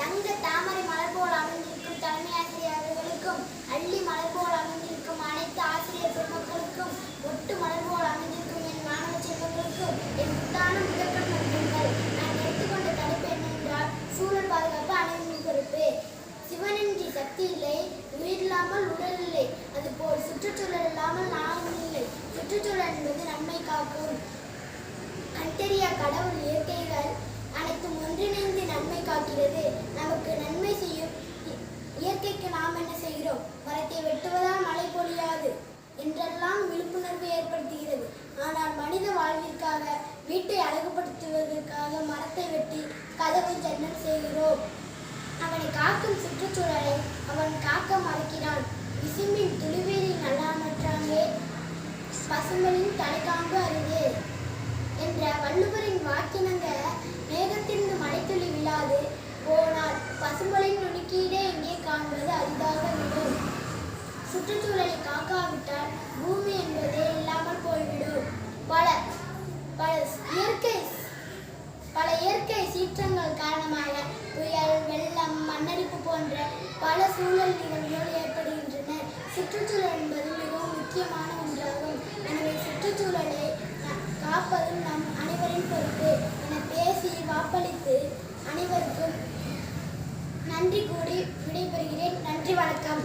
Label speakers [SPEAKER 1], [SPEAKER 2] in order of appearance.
[SPEAKER 1] தங்க தாமரை மலர் போல் அமைந்திருக்கும் தலைமை ஆசிரியர்களுக்கும் அள்ளி மலர்போல் அமைந்திருக்கும் அனைத்து ஆசிரியர் பெருமக்களுக்கும் ஒட்டு மலர்போல் அமைந்திருக்கும் என் மாணவ செல்வங்களுக்கும் என் முத்தான முதற்கண் நன்றிகள். நான் எடுத்துக்கொண்ட தலைப்பு என்னவென்றால் சூழல் பாதுகாப்பு அனைவரின் பொறுப்பு. சிவனின்றி சக்தி இல்லை உயிரில்லாமல் உடல் இல்லை. அதுபோல் சுற்றுச்சூழல் இல்லாமல் நாளும் இல்லை. சுற்றுச்சூழல் என்பது நன்மை காக்கும் நன்மை நமக்கு நன்மை செய்யும். இயற்கைக்கு நாம் என்ன செய்கிறோம்? மரத்தை வெட்டுவதால் மழை பொழியாது என்றெல்லாம் விழிப்புணர்வு ஏற்படுத்துகிறது. ஆனால் மனித வாழ்விற்காக வீட்டை அழகுபடுத்துவதற்காக மரத்தை வெட்டி கதவை ஜன்னல் செய்கிறோம். அவனை காக்கும் சுற்றுச்சூழலை அவன் காக்க மறுக்கிறான். விசும்பின் துளிவேரில் நல்லாமற்றாங்கே பசுமலின் தலைக்காம்பு அரிது என்ற வள்ளுவரின் வாக்கினங்க இல்லாது போனால் பசும்பலின் நுணுக்கீடே இங்கே காண்பது அரிதாக விடும். சுற்றுச்சூழலை காக்காவிட்டால் பூமி என்பதே இல்லாமல் போய்விடும். பல பல இயற்கை பல இயற்கை சீற்றங்கள் காரணமாக புயல் வெள்ளம் மண்ணரிப்பு போன்ற பல சூழல் நிகழ்வுகள் ஏற்படுகின்றன. சுற்றுச்சூழல் என்பது மிகவும் முக்கியமான ஒன்றாகும். எனவே சுற்றுச்சூழலை காப்பதும் நம் அனைவரின் பொறுப்பு என பேசி வாக்களித்து அனைவருக்கும் நன்றி கூறி விடைபெறுகிறேன். நன்றி வணக்கம்.